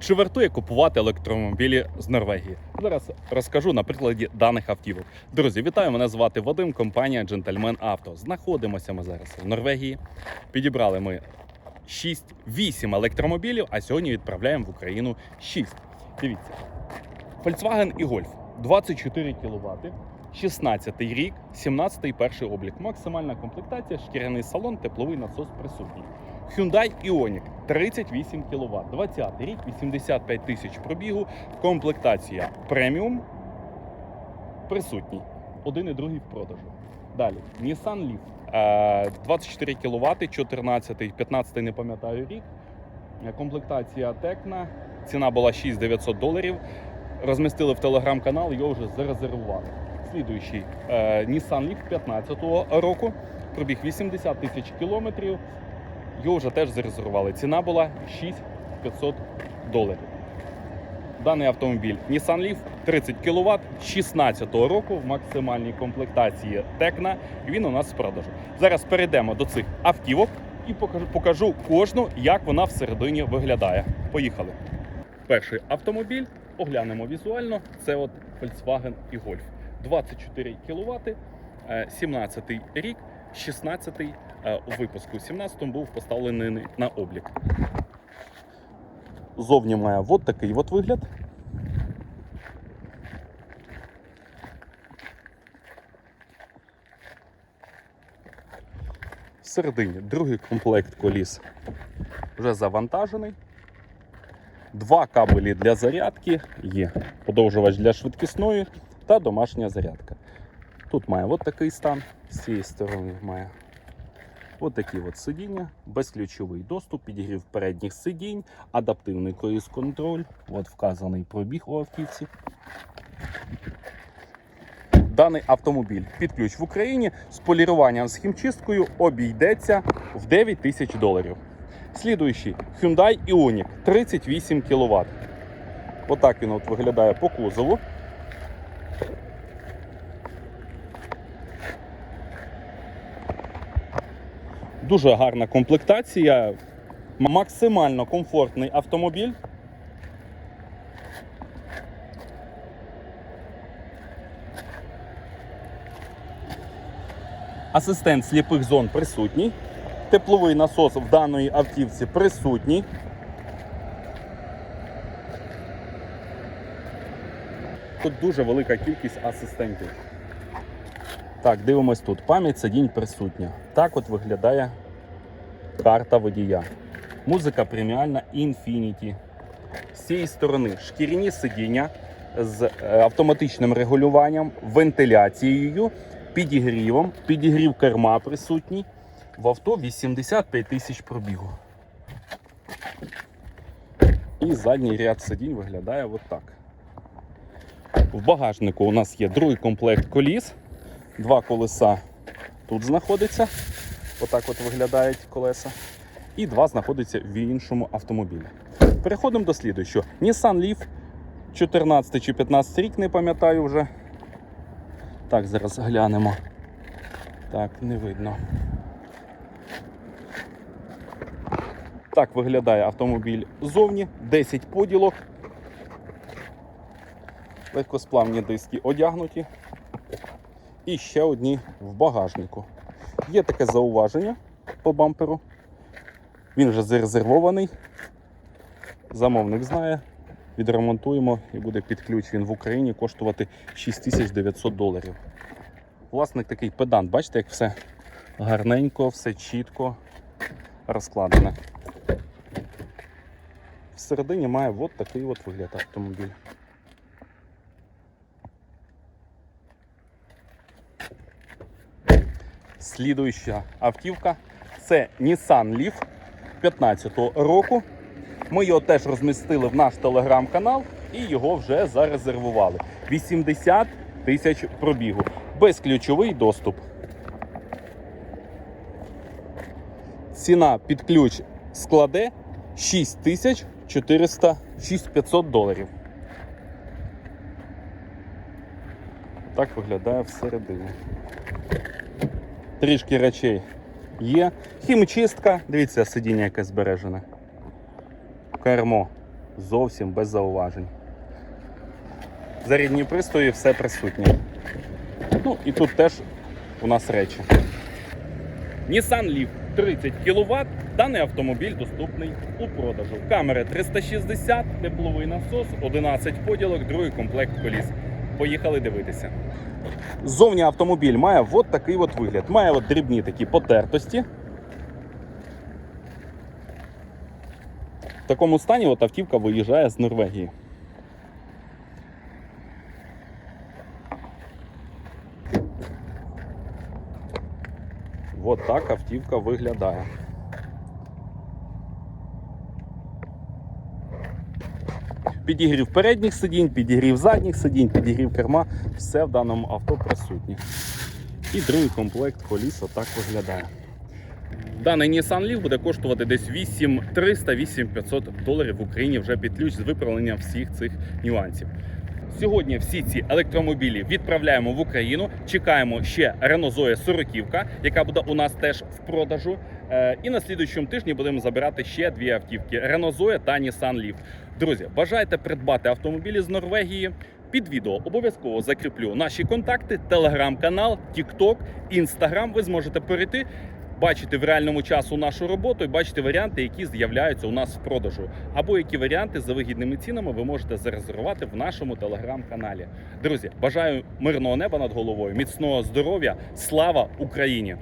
Чи вартує купувати електромобілі з Норвегії? Зараз розкажу на прикладі даних автівок. Друзі, вітаю! Мене звати Вадим, компанія Джентльмен Авто. Знаходимося ми зараз в Норвегії. Підібрали ми 6-8 електромобілів, а сьогодні відправляємо в Україну 6. Дивіться. Volkswagen і Golf 24 кВт, 16 рік, 17-й перший облік. Максимальна комплектація, шкіряний салон, тепловий насос присутній. Hyundai Ioniq 38 кВт, 20 рік, 85 тисяч пробігу, комплектація преміум присутній. Один і другий в продажу. Далі Nissan Leaf е, 24 кВт, 14, 15 не пам'ятаю рік. Е, Комплектація Tecna, ціна була 6900 доларів. Розмістили в телеграм-канал, його вже зарезервували. Слідуючий е, Nissan Leaf 15-го року, пробіг 80 тисяч кілометрів. Його вже теж зарезервували. Ціна була 6500 доларів. Даний автомобіль Nissan Leaf 30 кВт 16-го року в максимальній комплектації Tecna. Він у нас з продажу. Зараз перейдемо до цих автівок і покажу, покажу кожну, як вона всередині виглядає. Поїхали. Перший автомобіль оглянемо візуально. Це от Volkswagen і Golf. 24 кВт, 17 рік, 16 е, у випуску. У 17-му був поставлений на облік. Зовні має от такий от вигляд. Всередині другий комплект коліс вже завантажений. Два кабелі для зарядки є. Подовжувач для швидкісної та домашня зарядка. Тут має от такий стан, з цієї сторони має от такі от сидіння, безключовий доступ, підігрів передніх сидінь, адаптивний круїз контроль, от вказаний пробіг у автівці. Даний автомобіль під ключ в Україні з поліруванням з хімчисткою обійдеться в 9 тисяч доларів. Слідуючий Hyundai Ioniq 38 кВт. Отак він от виглядає по кузову. Дуже гарна комплектація, максимально комфортний автомобіль. Асистент сліпих зон присутній. Тепловий насос в даної автівці присутній. Тут дуже велика кількість асистентів. Так, дивимось тут. Пам'ять сидінь присутня. Так от виглядає карта водія. Музика преміальна Infinity. З цієї сторони шкіряні сидіння з е, автоматичним регулюванням, вентиляцією, підігрівом, підігрів керма присутній. В авто 85 тисяч пробігу. І задній ряд сидінь виглядає отак. В багажнику у нас є другий комплект коліс. Два колеса тут знаходяться. Отак от виглядають колеса. І два знаходяться в іншому автомобілі. Переходимо до слідуючого. Nissan Leaf 14 чи 15 рік, не пам'ятаю вже. Так, зараз глянемо. Так, не видно. Так виглядає автомобіль ззовні, 10 поділок. Легкосплавні диски одягнуті. І ще одні в багажнику. Є таке зауваження по бамперу. Він вже зарезервований. Замовник знає. Відремонтуємо і буде під ключ. Він в Україні коштувати 6900 доларів. Власник такий педант, бачите, як все гарненько, все чітко розкладене. Всередині має от такий от вигляд автомобіль. Слідуюча автівка це Nissan Leaf 15-го року. Ми його теж розмістили в наш телеграм-канал і його вже зарезервували. 80 тисяч пробігу. Безключовий доступ. Ціна під ключ складе 6400 6500 доларів. Так виглядає всередині. Трішки речей є. Хімчистка, дивіться, сидіння яке збережене. Кермо зовсім без зауважень. Зарядні пристрої все присутнє. Ну і тут теж у нас речі. Nissan Leaf 30 кВт. Даний автомобіль доступний у продажу. Камери 360, тепловий насос, 11 поділок, другий комплект коліс. Поїхали дивитися. Зовні автомобіль має от такий от вигляд. Має от дрібні такі потертості. В такому стані от автівка виїжджає з Норвегії. От так автівка виглядає. Підігрів передніх сидінь, підігрів задніх сидінь, підігрів керма. Все в даному авто присутнє. І другий комплект коліс отак виглядає. Даний Nissan Leaf буде коштувати десь 8300-8500 доларів в Україні вже під ключ з виправленням всіх цих нюансів. Сьогодні всі ці електромобілі відправляємо в Україну. Чекаємо ще Renault Zoe 40, яка буде у нас теж в продажу. Е, І на слідуючому тижні будемо забирати ще дві автівки: Renault Zoe та Nissan Leaf. Друзі, бажаєте придбати автомобілі з Норвегії? Під відео обов'язково закріплю наші контакти, телеграм-канал, Тікток, Інстаграм. Ви зможете перейти. Бачити в реальному часу нашу роботу і бачити варіанти, які з'являються у нас в продажу, або які варіанти за вигідними цінами ви можете зарезервувати в нашому телеграм-каналі. Друзі, бажаю мирного неба над головою, міцного здоров'я, слава Україні!